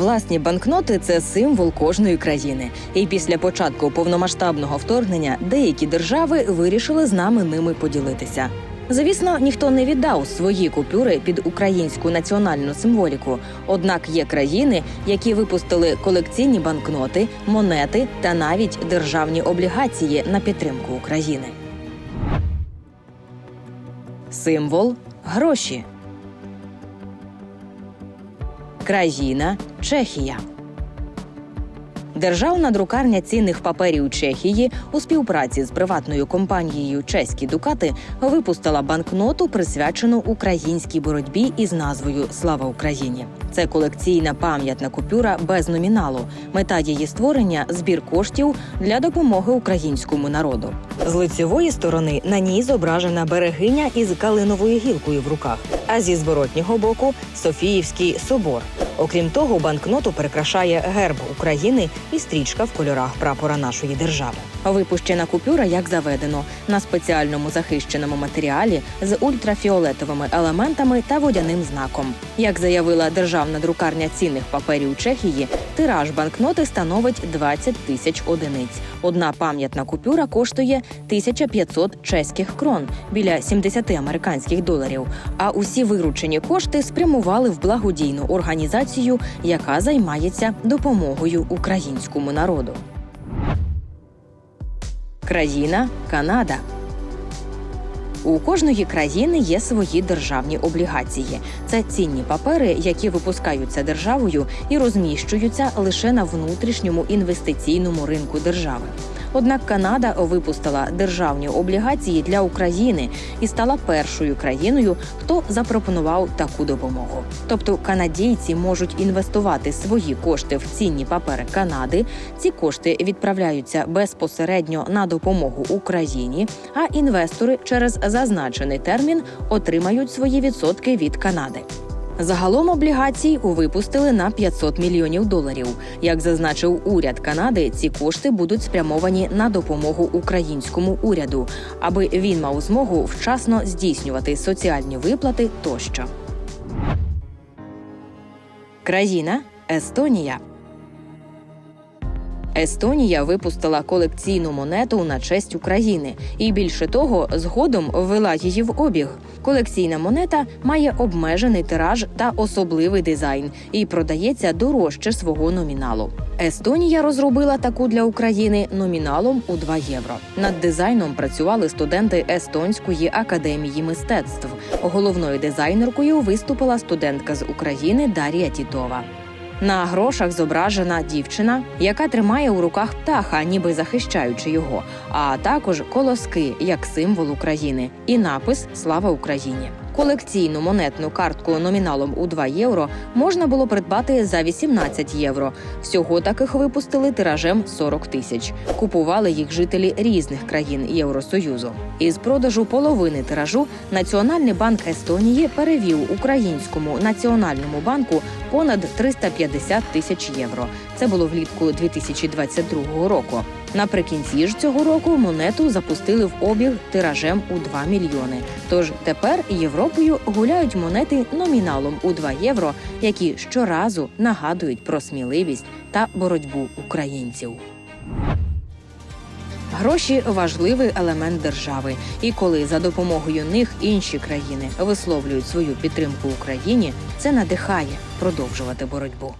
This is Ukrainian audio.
Власні банкноти це символ кожної країни. І після початку повномасштабного вторгнення деякі держави вирішили з нами ними поділитися. Звісно, ніхто не віддав свої купюри під українську національну символіку. Однак є країни, які випустили колекційні банкноти, монети та навіть державні облігації на підтримку України. Символ гроші. Країна Чехія. Державна друкарня цінних паперів Чехії у співпраці з приватною компанією Чеські Дукати випустила банкноту, присвячену українській боротьбі із назвою Слава Україні. Це колекційна пам'ятна купюра без номіналу. Мета її створення збір коштів для допомоги українському народу. З лицевої сторони на ній зображена берегиня із калиновою гілкою в руках, а зі зворотнього боку Софіївський собор. Окрім того, банкноту прикрашає герб України і стрічка в кольорах прапора нашої держави. Випущена купюра, як заведено, на спеціальному захищеному матеріалі з ультрафіолетовими елементами та водяним знаком. Як заявила державна друкарня цінних паперів Чехії, тираж банкноти становить 20 тисяч одиниць. Одна пам'ятна купюра коштує 1500 чеських крон біля 70 американських доларів. А усі виручені кошти спрямували в благодійну організацію, яка займається допомогою українському народу. Країна Канада. У кожної країни є свої державні облігації. Це цінні папери, які випускаються державою і розміщуються лише на внутрішньому інвестиційному ринку держави. Однак Канада випустила державні облігації для України і стала першою країною, хто запропонував таку допомогу. Тобто канадійці можуть інвестувати свої кошти в цінні папери Канади. Ці кошти відправляються безпосередньо на допомогу Україні, а інвестори через зазначений термін отримають свої відсотки від Канади. Загалом облігацій випустили на 500 мільйонів доларів. Як зазначив уряд Канади, ці кошти будуть спрямовані на допомогу українському уряду, аби він мав змогу вчасно здійснювати соціальні виплати тощо. Країна Естонія. Естонія випустила колекційну монету на честь України і більше того, згодом ввела її в обіг. Колекційна монета має обмежений тираж та особливий дизайн і продається дорожче свого номіналу. Естонія розробила таку для України номіналом у 2 євро. Над дизайном працювали студенти Естонської академії мистецтв. Головною дизайнеркою виступила студентка з України Дар'я Тітова. На грошах зображена дівчина, яка тримає у руках птаха, ніби захищаючи його, а також колоски як символ України, і напис Слава Україні. Колекційну монетну картку номіналом у 2 євро можна було придбати за 18 євро. Всього таких випустили тиражем 40 тисяч. Купували їх жителі різних країн Євросоюзу. Із продажу половини тиражу Національний банк Естонії перевів українському національному банку понад 350 тисяч євро. Це було влітку 2022 року. Наприкінці ж цього року монету запустили в обіг тиражем у 2 мільйони. Тож тепер Європою гуляють монети номіналом у 2 євро, які щоразу нагадують про сміливість та боротьбу українців. Гроші важливий елемент держави, і коли за допомогою них інші країни висловлюють свою підтримку Україні, це надихає продовжувати боротьбу.